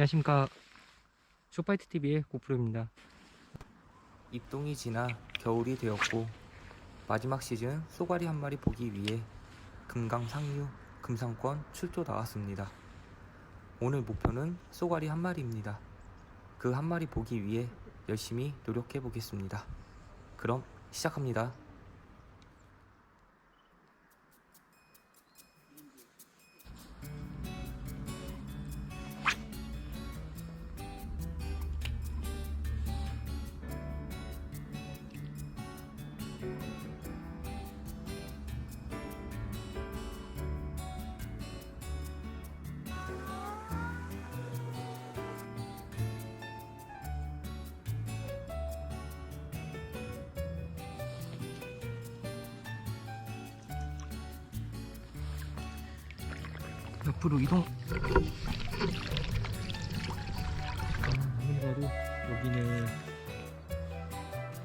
안녕하십니까 쇼파이트 TV의 고프로입니다. 입동이 지나 겨울이 되었고 마지막 시즌 쏘가리 한 마리 보기 위해 금강 상류 금상권 출조 나왔습니다. 오늘 목표는 쏘가리 한 마리입니다. 그 한 마리 보기 위해 열심히 노력해 보겠습니다. 그럼 시작합니다. 옆으로 이동. 아, 아무리 봐도 여기는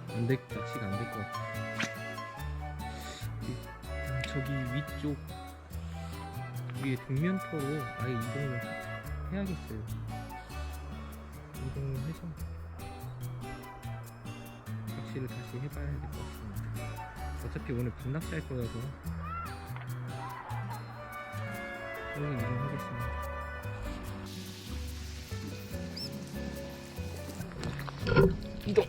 안될 낚시가 안 될 것 같아. 저기 위쪽 위에 동면터로 아예 이동을 해야겠어요. 이동을 해서 낚시를 다시 해봐야 될 것 같습니다. 어차피 오늘 밤낚시 할 거여서 여기 이동하겠습니다. 이동.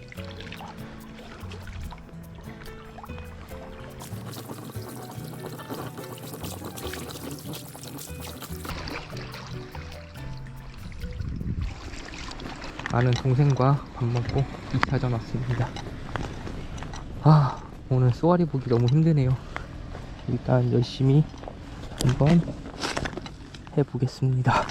아는 동생과 밥 먹고 2차전 왔습니다. 아, 오늘 쏘아리 보기 너무 힘드네요. 일단 열심히 한번 해보겠습니다.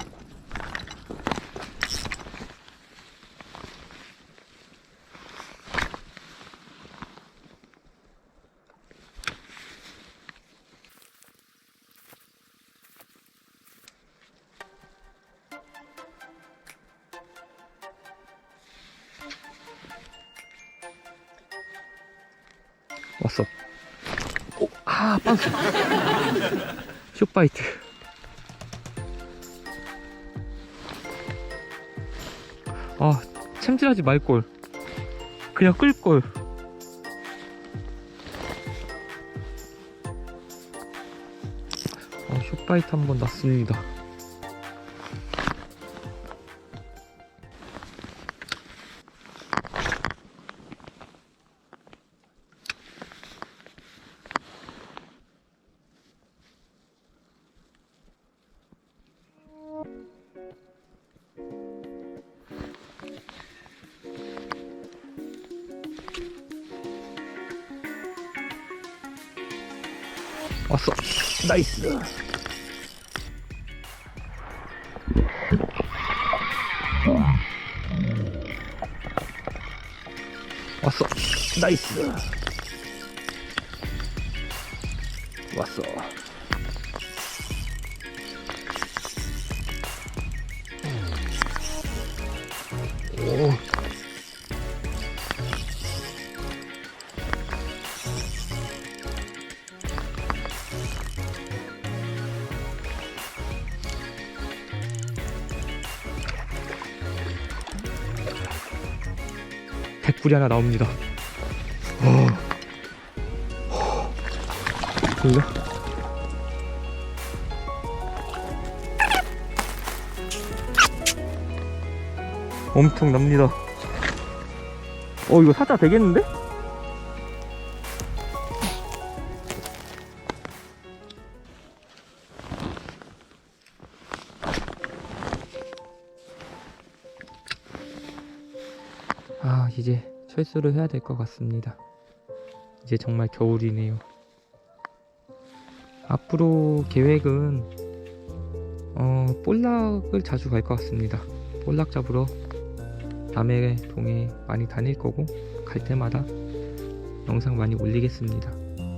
왔어. 오, 아, 빵스. 숏바이트. 아, 챔질하지 말걸. 그냥 끌걸. 아, 숏바이트 한 번 났습니다. 왔어. 나이스. 왔어. 나이스. 왔어. 오. 백불이 하나 나옵니다. 어. 보이나? 엄청 납니다. 어 이거 사자 되겠는데? 이제 철수를 해야 될 것 같습니다. 이제 정말 겨울이네요. 앞으로 계획은 어, 볼락을 자주 갈 것 같습니다. 볼락 잡으러 남해 동해 많이 다닐 거고 갈 때마다 영상 많이 올리겠습니다.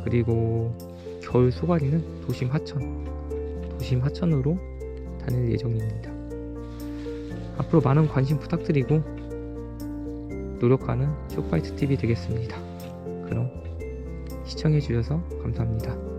그리고 겨울 소가리는 도심 하천, 도심 하천으로 다닐 예정입니다. 앞으로 많은 관심 부탁드리고 노력하는 쇼파이트 TV 되겠습니다. 그럼 시청해주셔서 감사합니다.